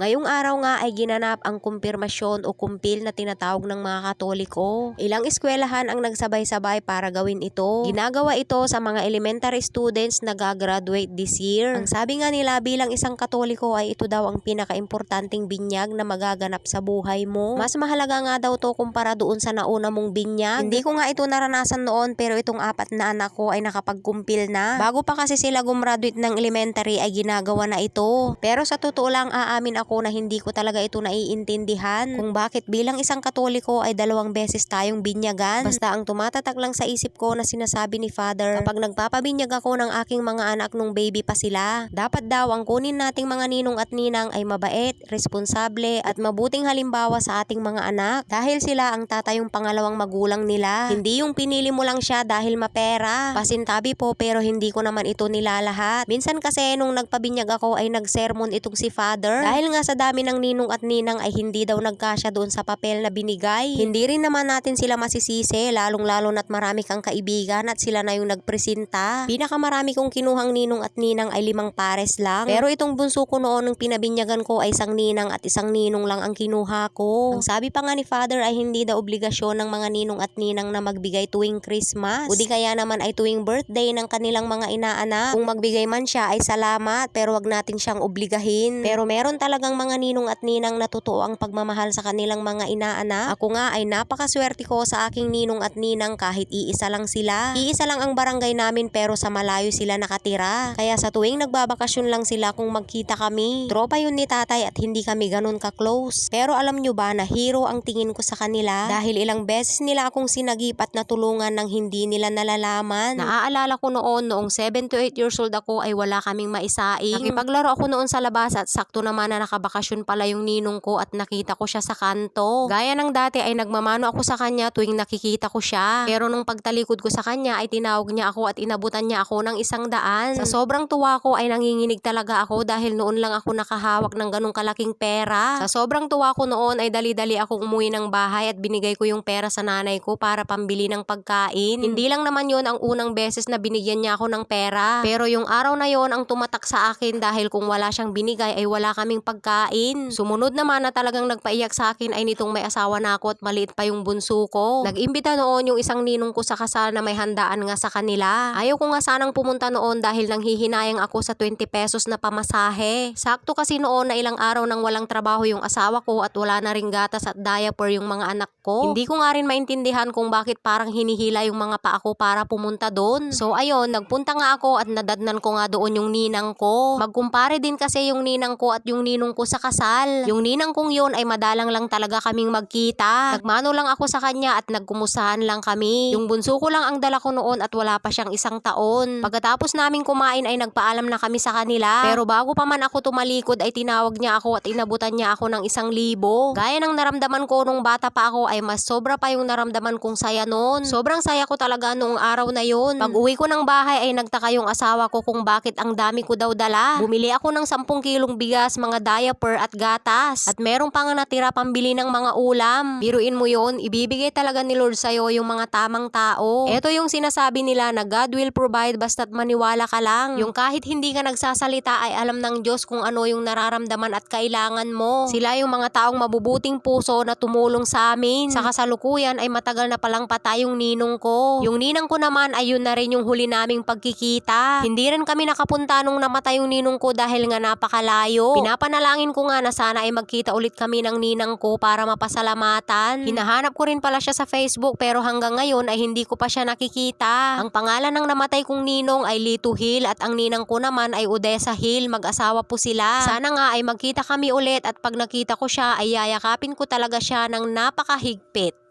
Ngayong araw nga ay ginanap ang kumpirmasyon o kumpil na tinatawag ng mga Katoliko. Ilang eskwelahan ang nagsabay-sabay para gawin ito. Ginagawa ito sa mga elementary students na gagraduate this year. Ang sabi nga nila bilang isang Katoliko ay ito daw ang pinakaimportanting binyag na magaganap sa buhay mo. Mas mahalaga nga daw to kumpara doon sa nauna mong binyag. Hindi ko nga ito naranasan noon pero itong apat na anak ko ay nakapagkumpil na. Bago pa kasi sila gumraduate ng elementary ay ginagawa na ito. Pero sa totoo lang aamin ako na hindi ko talaga ito naiintindihan kung bakit bilang isang katoliko ay dalawang beses tayong binyagan. Basta ang tumatatak lang sa isip ko na sinasabi ni Father kapag nagpapabinyag ako ng aking mga anak nung baby pa sila. Dapat daw ang kunin nating mga ninong at ninang ay mabait, responsable at mabuting halimbawa sa ating mga anak dahil sila ang tatayong pangalawang magulang nila. Hindi yung pinili mo lang siya dahil mapera. Pasintabi po pero hindi ko naman ito nilalahat. Minsan kasi nung nagpabinyag ako ay nagsermon itong si Father dahil nga sa dami ng ninong at ninang ay hindi daw nagkasya doon sa papel na binigay. Hindi rin naman natin sila masisisi lalong lalo na't marami kang kaibigan at sila na yung nagpresenta. Pinakamarami kong kinuhang ninong at ninang ay limang pares lang. Pero itong bunso ko noon nung pinabinyagan ko ay isang ninang at isang ninong lang ang kinuha ko. Ang sabi pa nga ni Father ay hindi daw obligasyon ng mga ninong at ninang na magbigay tuwing Christmas. O di kaya naman ay tuwing birthday ng kanilang mga inaanak. Kung magbigay man siya ay salamat pero wag natin siyang obligahin. Pero meron talagang mga ninong at ninang na totoo ang pagmamahal sa kanilang mga inaanak. Ako nga ay napakaswerte ko sa aking ninong at ninang kahit iisa lang sila. Iisa lang ang barangay namin pero sa malayo sila nakatira. Kaya sa tuwing nagbabakasyon lang sila kung magkita kami. Tropa yun ni tatay at hindi kami ganun ka-close. Pero alam nyo ba na hero ang tingin ko sa kanila? Dahil ilang beses nila akong sinagip at natulungan ng hindi nila nalalaman. Naaalala ko noon, noong 7 to 8 years old ako ay wala kaming maisaing. Nakipaglaro ako noon sa labas at sakto naman na nakabakasyon pala yung ninong ko at nakita ko siya sa kanto. Gaya ng dati ay nagmamano ako sa kanya tuwing nakikita ko siya. Pero nung pagtalikod ko sa kanya ay tinawag niya ako at inabutan niya ako ng isang daan. Sa sobrang tuwa ko ay nanginginig talaga ako dahil noon lang ako nakahawak ng ganong kalaking pera. Sa sobrang tuwa ko noon ay dali-dali akong umuwi ng bahay at binigay ko yung pera sa nanay ko para pambili ng pagkain. Hindi lang naman yon ang unang beses na binigyan niya ako ng pera. Pero yung araw na yon ang tumatak sa akin dahil kung wala siyang binigay ay wala kaming pagkain. Sumunod naman na talagang nagpaiyak sa akin ay nitong may asawa na ako at maliit pa yung bunso ko. Nag-imbita noon yung isang ninong ko sa kasal na may handaan nga sa kanila. Ayaw ko nga sanang pumunta noon dahil nang hihinayang ako sa 20 pesos na pamasahe. Sakto kasi noon na ilang araw nang walang trabaho yung asawa ko at wala na ring gatas at diaper yung mga anak ko. Hindi ko nga rin maintindihan kung bakit parang hinihila yung mga pa ako para pumunta doon. So ayun, nagpunta nga ako at nadadnan ko nga doon yung ninang ko. Magkumpare din kasi yung ninang ko at yung ninong ko sa kasal. Yung ninang kong yun ay madalang lang talaga kaming magkita. Nagmano lang ako sa kanya at nagkumusahan lang kami. Yung bunso ko lang ang dala ko noon at wala pa siyang isang taon. Pagkatapos namin kumain ay nagpaalam na kami sa kanila. Pero bago pa man ako tumalikod ay tinawag niya ako at inabutan niya ako ng isang libo. Gaya ng naramdaman ko nung bata pa ako ay mas sobra pa yung naramdaman kong saya noon. Sobrang saya ko talaga noong araw na yun. Pag uwi ko ng bahay ay nagtaka yung asawa ko kung bakit ang dami ko daw dala. Bumili ako ng 10 kilong bigas, mga diaper at gatas. At meron pa nga natira pambili ng mga ulam. Biruin mo yun, ibibigay talaga ni Lord sa'yo yung mga tamang tao. Ito yung sinasabi nila na God will provide basta't maniwala ka lang. Yung kahit hindi ka nagsasalita ay alam ng Diyos kung ano yung nararamdaman at kailangan mo. Sila yung mga taong mabubuting puso na tumulong sa amin. Sa kasalukuyan ay matagal na palang patay yung ninong ko. Yung ninang ko naman ay yun na rin yung huli naming pagkikita. Hindi rin kami nakapunta nung namatay yung ninong ko dahil nga napakalayo. Pinapanalangin ko nga na sana ay magkita ulit kami ng ninang ko para mapasalamatan. Hinahanap ko rin pala siya sa Facebook pero hanggang ngayon ay hindi ko pa siya nakikita. Ang pangalan ng namatay kong ninong ay Lito Hill at ang ninang ko naman ay Odessa Hill. Mag-asawa po sila. Sana nga ay magkita kami ulit at pag nakita ko siya ay yayakapin ko talaga siya ng napakahigpit.